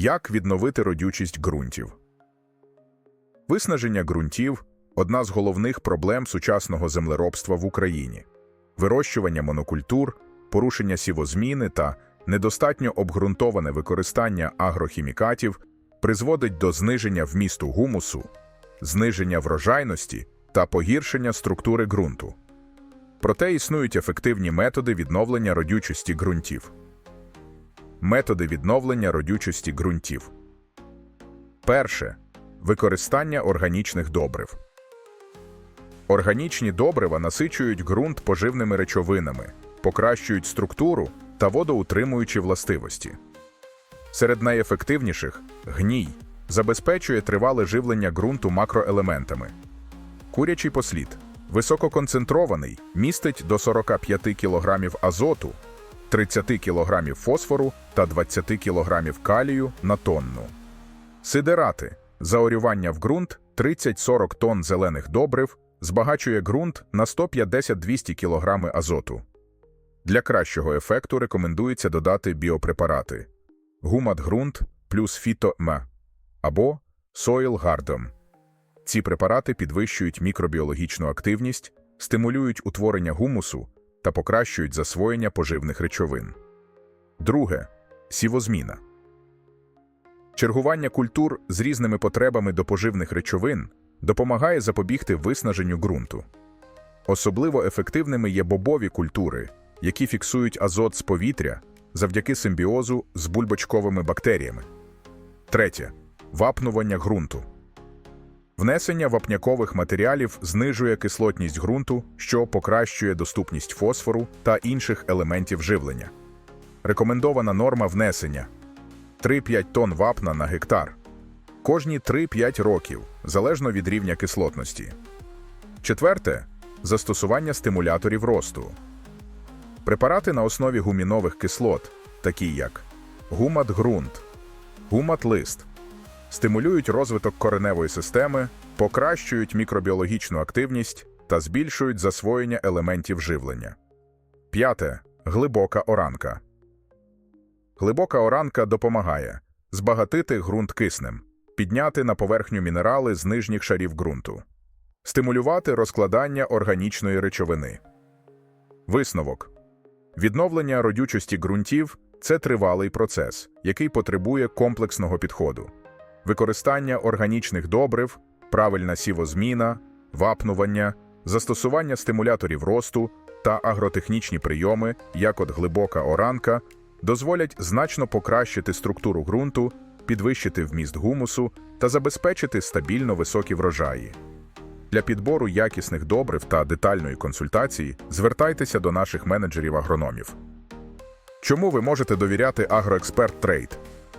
Як відновити родючість ґрунтів? Виснаження ґрунтів одна з головних проблем сучасного землеробства в Україні. Вирощування монокультур, порушення сівозміни та недостатньо обґрунтоване використання агрохімікатів призводить до зниження вмісту гумусу, зниження врожайності та погіршення структури ґрунту. Проте існують ефективні методи відновлення родючості ґрунтів. Методи відновлення родючості ґрунтів. Перше використання органічних добрив. Органічні добрива насичують ґрунт поживними речовинами, покращують структуру та водоутримуючі властивості. Серед найефективніших гній забезпечує тривале живлення ґрунту макроелементами. Курячий послід висококонцентрований, містить до 45 кг азоту, 30 кг фосфору та 20 кг калію на тонну. Сидерати заорювання в ґрунт 30-40 тонн зелених добрив збагачує ґрунт на 150-200 кг азоту. Для кращого ефекту рекомендується додати біопрепарати гумат ґрунт плюс фіто-м або Soil Gardem. Ці препарати підвищують мікробіологічну активність, стимулюють утворення гумусу та покращують засвоєння поживних речовин. Друге сівозміна. Чергування культур з різними потребами до поживних речовин допомагає запобігти виснаженню ґрунту. Особливо ефективними є бобові культури, які фіксують азот з повітря завдяки симбіозу з бульбочковими бактеріями. Третє вапнування ґрунту. Внесення вапнякових матеріалів знижує кислотність ґрунту, що покращує доступність фосфору та інших елементів живлення. Рекомендована норма внесення 3-5 тонн вапна на гектар. Кожні 3-5 років, залежно від рівня кислотності. Четверте застосування стимуляторів росту. Препарати на основі гумінових кислот, такі як гумат-ґрунт, гумат-лист, стимулюють розвиток кореневої системи, покращують мікробіологічну активність та збільшують засвоєння елементів живлення. П'яте глибока оранка. Глибока оранка допомагає збагатити ґрунт киснем, підняти на поверхню мінерали з нижніх шарів ґрунту, стимулювати розкладання органічної речовини. Висновок відновлення родючості ґрунтів це тривалий процес, який потребує комплексного підходу. Використання органічних добрив, правильна сівозміна, вапнування, застосування стимуляторів росту та агротехнічні прийоми, як от глибока оранка, дозволять значно покращити структуру ґрунту, підвищити вміст гумусу та забезпечити стабільно високі врожаї. Для підбору якісних добрив та детальної консультації звертайтеся до наших менеджерів-агрономів. Чому ви можете довіряти Агроексперт Трейд?